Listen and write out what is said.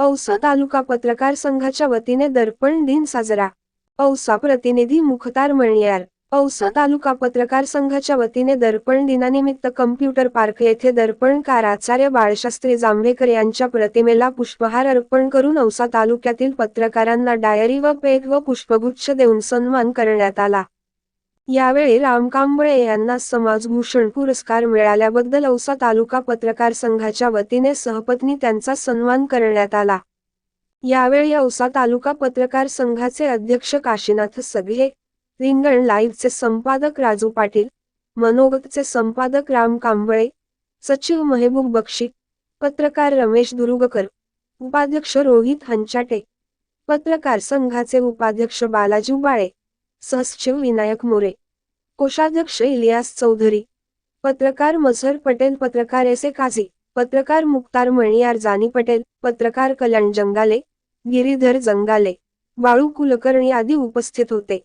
औसा तालुका पत्रकार संघाच्या वतीने दर्पण दिन साजरा. औसा प्रतिनिधी मुखतार मणियार औसा तालुका पत्रकार संघाच्या वतीने दर्पण दिनानिमित्त कम्प्युटर पार्क येथे दर्पणकार आचार्य बाळशास्त्री जांभेकर यांच्या प्रतिमेला पुष्पहार अर्पण करून औसा तालुक्यातील पत्रकारांना डायरी व पेट व पुष्पगुच्छ देऊन सन्मान करण्यात आला. यावेळी राम कांबळे यांना समाजभूषण पुरस्कार मिळाल्याबद्दल औसा तालुका पत्रकार संघाच्या वतीने सहपत्नी त्यांचा सन्मान करण्यात आला. यावेळी औसा तालुका पत्रकार संघाचे अध्यक्ष काशीनाथ सगळे रिंगण लाईव्हचे संपादक राजू पाटील मनोगतचे संपादक राम कांबळे सचिव महेबूब बक्षी पत्रकार रमेश दुरुगकर उपाध्यक्ष रोहित हंचाटे पत्रकार संघाचे उपाध्यक्ष बालाजी बाळे सहसचिव विनायक मोरे कोषाध्यक्ष इलियास चौधरी. पत्रकार मझर पटेल पत्रकार एस ए काझी पत्रकार मुक्तार मणियार जानी पटेल पत्रकार कल्याण जंगाले गिरीधर जंगाले बाळू कुलकर्णी आदी उपस्थित होते.